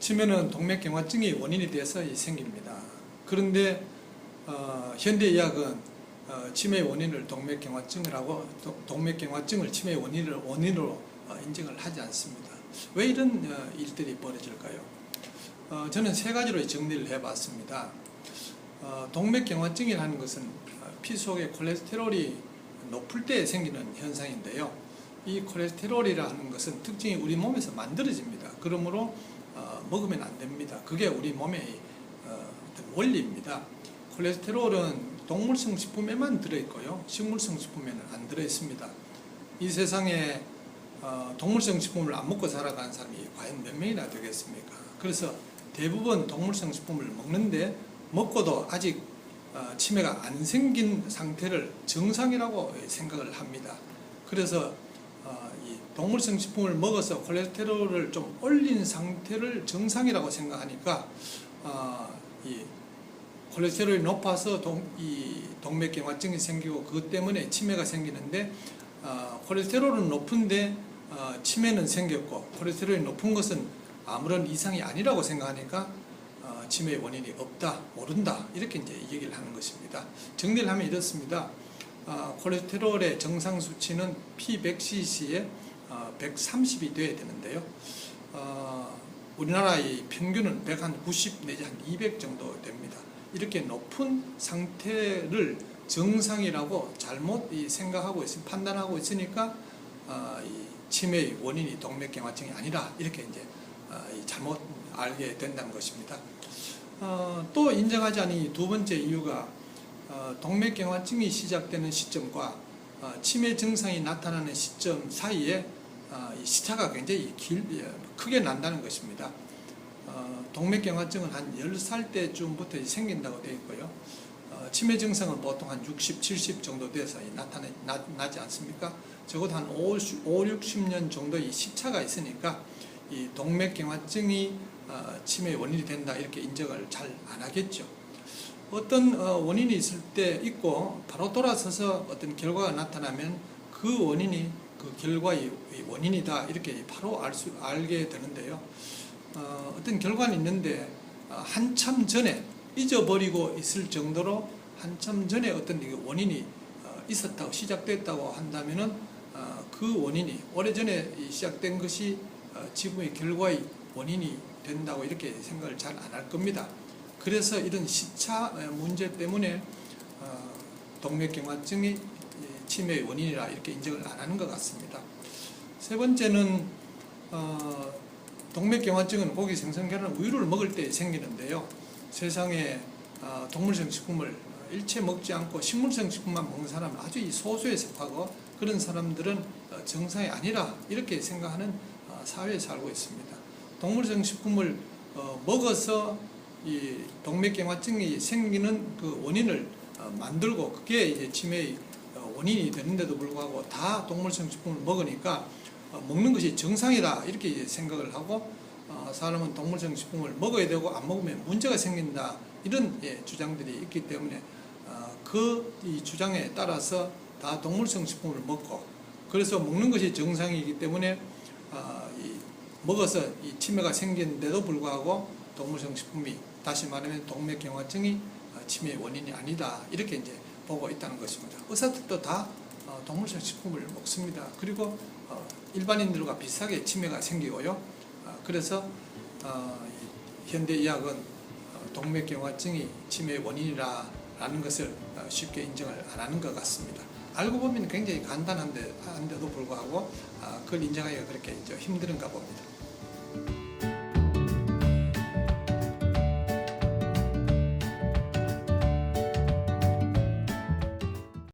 치매는 동맥경화증이 원인이 돼서 생깁니다. 그런데 어, 현대의학은 어, 치매의 원인을 동맥경화증이라고 도- 동맥경화증을 치매의 원인을 원인으로 어, 인정을 하지 않습니다. 왜 이런 어, 일들이 벌어질까요? 어, 저는 세 가지로 정리를 해봤습니다. 어, 동맥경화증이라는 것은 어, 피 속의 콜레스테롤이 높을 때 생기는 현상인데요. 이 콜레스테롤이라는 것은 특징이 우리 몸에서 만들어집니다. 그러므로 어, 먹으면 안 됩니다. 그게 우리 몸의 어, 원리입니다. 콜레스테롤은 동물성 식품에만 들어있고요. 식물성 식품에는 안 들어있습니다. 이 세상에 어, 동물성 식품을 안 먹고 살아가는 사람이 과연 몇 명이나 되겠습니까? 그래서 대부분 동물성 식품을 먹는데 먹고도 아직 어, 치매가 안 생긴 상태를 정상이라고 생각을 합니다. 그래서 어, 이 동물성 식품을 먹어서 콜레스테롤을 좀 올린 상태를 정상이라고 생각하니까 어, 이 콜레스테롤이 높아서 동, 이 동맥경화증이 생기고 그것 때문에 치매가 생기는데 어, 콜레스테롤은 높은데 어, 치매는 생겼고 콜레스테롤이 높은 것은 아무런 이상이 아니라고 생각하니까 어, 치매의 원인이 없다 모른다 이렇게 이제 얘기를 하는 것입니다. 정리를 하면 이렇습니다. 어, 콜레스테롤의 정상 수치는 P100cc에 어, 130이 돼야 되는데요. 어, 우리나라의 평균은 190 내지 한 200 정도 됩니다. 이렇게 높은 상태를 정상이라고 잘못 이 생각하고 있 판단하고 있으니까 치매의 원인이 동맥경화증이 아니라 이렇게 이제 잘못 알게 된다는 것입니다. 어, 또 인정하지 않은 이두 번째 이유가 어, 동맥경화증이 시작되는 시점과 어, 치매 증상이 나타나는 시점 사이에 어, 이 시차가 굉장히 길, 예, 크게 난다는 것입니다. 어, 동맥경화증은 한 10살 때쯤부터 생긴다고 되어 있고요. 어, 치매 증상은 보통 한 60, 70 정도 돼서 이 나타나, 나, 나 지 않습니까? 적어도 한 5, 5, 60년 정도의 시차가 있으니까 이 동맥경화증이 어, 치매의 원인이 된다 이렇게 인정을 잘 안 하겠죠. 어떤 어, 원인이 있을 때 있고 바로 돌아서서 어떤 결과가 나타나면 그 원인이 그 결과의 원인이다 이렇게 바로 알 수 알게 되는데요. 어, 어떤 결과는 있는데 어, 한참 전에 잊어버리고 있을 정도로 한참 전에 어떤 이 원인이 어, 있었다고 시작됐다고 한다면은 어, 그 원인이 오래전에 이 시작된 것이 어, 지금의 결과의 원인이 된다고 이렇게 생각을 잘 안 할 겁니다. 그래서 이런 시차 어, 문제 때문에 어, 동맥경화증이 이 치매의 원인이라 이렇게 인정을 안 하는 것 같습니다. 세 번째는 어, 동맥경화증은 고기 생선 계란 우유를 먹을 때 생기는데요. 세상에 어, 동물성 식품을 일체 먹지 않고 식물성 식품만 먹는 사람은 아주 이 소수에 속하고 그런 사람들은 어, 정상이 아니라 이렇게 생각하는 어, 사회에 살고 있습니다. 동물성 식품을 어, 먹어서 이 동맥경화증이 생기는 그 원인을 어, 만들고 그게 이제 치매의 어, 원인이 되는데도 불구하고 다 동물성 식품을 먹으니까 어, 먹는 것이 정상이다 이렇게 생각을 하고 어, 사람은 동물성 식품을 먹어야 되고 안 먹으면 문제가 생긴다 이런 예, 주장들이 있기 때문에 어, 그이 주장에 따라서 다 동물성 식품을 먹고 그래서 먹는 것이 정상이기 때문에 어, 이 먹어서 이 치매가 생기는데도 불구하고 동물성 식품이 다시 말하면 동맥경화증이 어, 치매의 원인이 아니다 이렇게 이제 보고 있다는 것입니다. 의사들도 다 어, 동물성 식품을 먹습니다. 그리고 어, 일반인들과 비슷하게 치매가 생기고요. 어, 그래서 어, 이 현대 의학은 어, 동맥경화증이 치매의 원인이라는 것을 어, 쉽게 인정을 안 하는 것 같습니다. 알고 보면 굉장히 간단한데 한데도 불구하고 아, 그걸 인정하기가 그렇게 좀 힘든가 봅니다.